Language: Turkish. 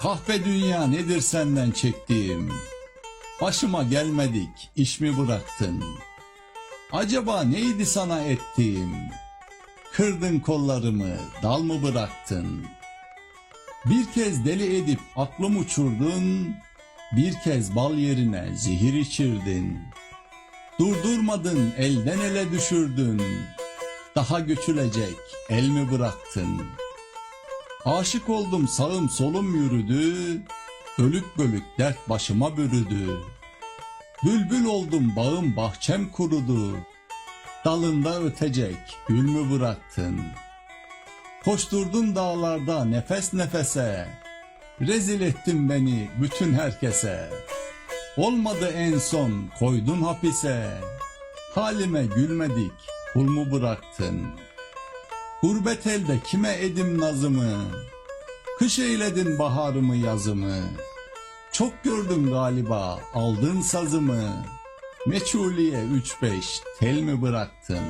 Kahpe dünya nedir senden çektiğim? Başıma gelmedik, iş mi bıraktın? Acaba neydi sana ettiğim? Kırdın kollarımı, dal mı bıraktın? Bir kez deli edip aklım uçurdun, bir kez bal yerine zehir içirdin. Durdurmadın, elden ele düşürdün. Daha göçülecek, el mi bıraktın? Aşık oldum sağım solum yürüdü, bölük bölük dert başıma bürüdü. Bülbül oldum bağım bahçem kurudu, dalında ötecek gül mü bıraktın? Koşturdun dağlarda nefes nefese, rezil ettin beni bütün herkese. Olmadı en son koydun hapise, halime gülmedik kul mu bıraktın? Gurbet elde kime edim nazımı? Kış eyledin baharımı yazımı. Çok gördüm galiba aldın sazımı. Meçhuliye üç beş tel mi bıraktın?